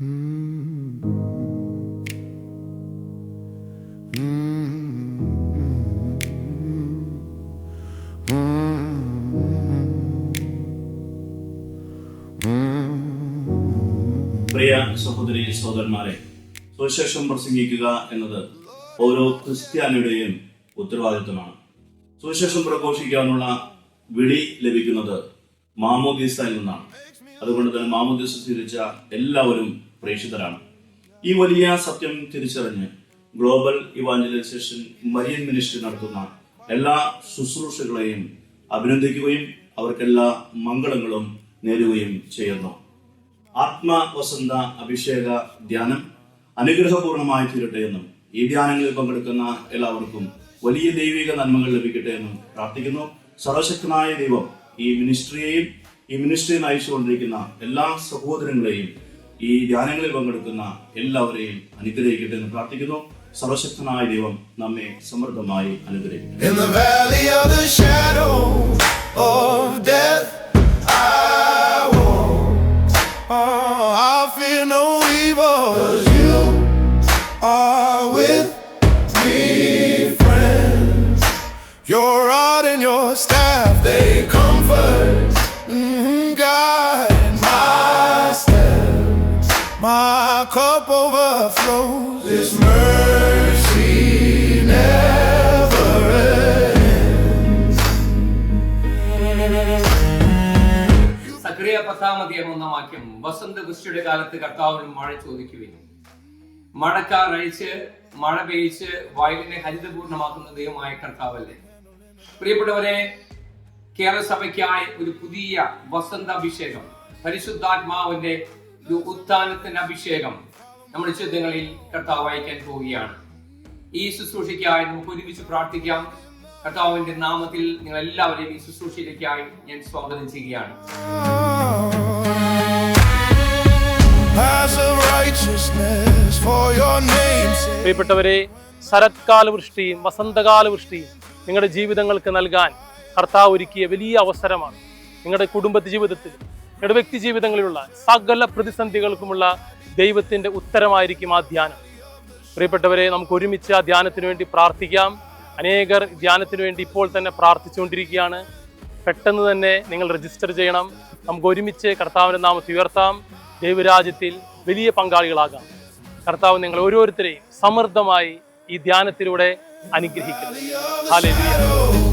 പ്രിയ സഹോദരി സഹോദരന്മാരെ സുവിശേഷം പ്രസംഗിക്കുക എന്നത് ഓരോ ക്രിസ്ത്യാനിയുടെയും ഉത്തരവാദിത്വമാണ്. സുവിശേഷം പ്രഘോഷിക്കാനുള്ള വിളി ലഭിക്കുന്നത് മാമോദീസയിൽ നിന്നാണ്. അതുകൊണ്ട് തന്നെ മാമോദീസ സ്വീകരിച്ച എല്ലാവരും പ്രേക്ഷിതരാണ്. ഈ വലിയ സത്യം തിരിച്ചറിഞ്ഞ് ഗ്ലോബൽ ഇവാഞ്ചലൈസേഷൻ മരിയൻ മിനിസ്ട്രി നടത്തുന്ന എല്ലാ ശുശ്രൂഷകളെയും അഭിനന്ദിക്കുകയും അവർക്കെല്ലാ മംഗളങ്ങളും നേരുകയും ചെയ്യുന്നു. ആത്മവസന്ത അഭിഷേക ധ്യാനം അനുഗ്രഹപൂർണമായി തീരട്ടെ എന്നും ഈ ധ്യാനങ്ങളിൽ പങ്കെടുക്കുന്ന എല്ലാവർക്കും വലിയ ദൈവിക നന്മകൾ ലഭിക്കട്ടെ എന്നും പ്രാർത്ഥിക്കുന്നു. സർവശക്തനായ ദൈവം ഈ മിനിസ്ട്രിയെയും ഈ മിനിസ്ട്രിയെ നയിച്ചുകൊണ്ടിരിക്കുന്ന എല്ലാ സഹോദരങ്ങളെയും ഈ ധ്യാനങ്ങളിൽ പങ്കെടുക്കുന്ന എല്ലാവരെയും അനുഗ്രഹിക്കട്ടെ എന്ന് പ്രാർത്ഥിക്കുന്നു. സർവശക്തനായ ദൈവം നമ്മെ സമൃദ്ധമായി അനുഗ്രഹിക്കട്ടെ. My cup overflows. This mercy never ends. സക്രിയ പത്താമധ്യം ഒന്നാം വാക്യം വസന്ത കൃഷിയുടെ കാലത്ത് കർത്താവിന് മഴ ചോദിക്കുവിൻ മഴക്കാർ അഴിച്ച് മഴ പെയ്ച്ച് വയലിനെ ഹരിതപൂർണമാക്കുന്ന ദൈവമായ കർത്താവല്ലേ പ്രിയപ്പെട്ടവരെ കേരള സഭയ്ക്കായി ഒരു പുതിയ വസന്താഭിഷേകം പരിശുദ്ധാത്മാവിന്റെ ഒരു ഉത്ഥാനത്തിന്റെ അഭിഷേകം നമ്മുടെ ചിന്തകളിൽ കർത്താവ് വായിക്കാൻ പോവുകയാണ്. ഈ ശുശ്രൂഷയ്ക്കായി നമുക്ക് ഒരുമിച്ച് പ്രാർത്ഥിക്കാം. കർത്താവിന്റെ നാമത്തിൽ നിങ്ങൾ എല്ലാവരെയും ഈ ശുശ്രൂഷയിലേക്കായി ഞാൻ സ്വാഗതം ചെയ്യുകയാണ്. പ്രിയപ്പെട്ടവരെ ശരത്കാല വൃഷ്ടിയും വസന്തകാല വൃഷ്ടിയും നിങ്ങളുടെ ജീവിതങ്ങൾക്ക് നൽകാൻ കർത്താവ് ഒരുക്കിയ വലിയ അവസരമാണ്. നിങ്ങളുടെ കുടുംബ ജീവിതത്തിൽ നിങ്ങളുടെ വ്യക്തി ജീവിതങ്ങളിലുള്ള സകല പ്രതിസന്ധികൾക്കുമുള്ള ദൈവത്തിന്റെ ഉത്തരമായിരിക്കും ആ ധ്യാനം. പ്രിയപ്പെട്ടവരെ നമുക്ക് ഒരുമിച്ച് ആ ധ്യാനത്തിന് വേണ്ടി പ്രാർത്ഥിക്കാം. അനേകർ ധ്യാനത്തിന് വേണ്ടി ഇപ്പോൾ തന്നെ പ്രാർത്ഥിച്ചുകൊണ്ടിരിക്കുകയാണ്. പെട്ടെന്ന് തന്നെ നിങ്ങൾ രജിസ്റ്റർ ചെയ്യണം. നമുക്ക് ഒരുമിച്ച് കർത്താവിന്റെ നാമത്തെ ഉയർത്താം. ദൈവരാജ്യത്തിൽ വലിയ പങ്കാളികളാകാം. കർത്താവ് നിങ്ങൾ ഓരോരുത്തരെയും സമൃദ്ധമായി ഈ ധ്യാനത്തിലൂടെ അനുഗ്രഹിക്കുന്നു. ഹാലേലൂയ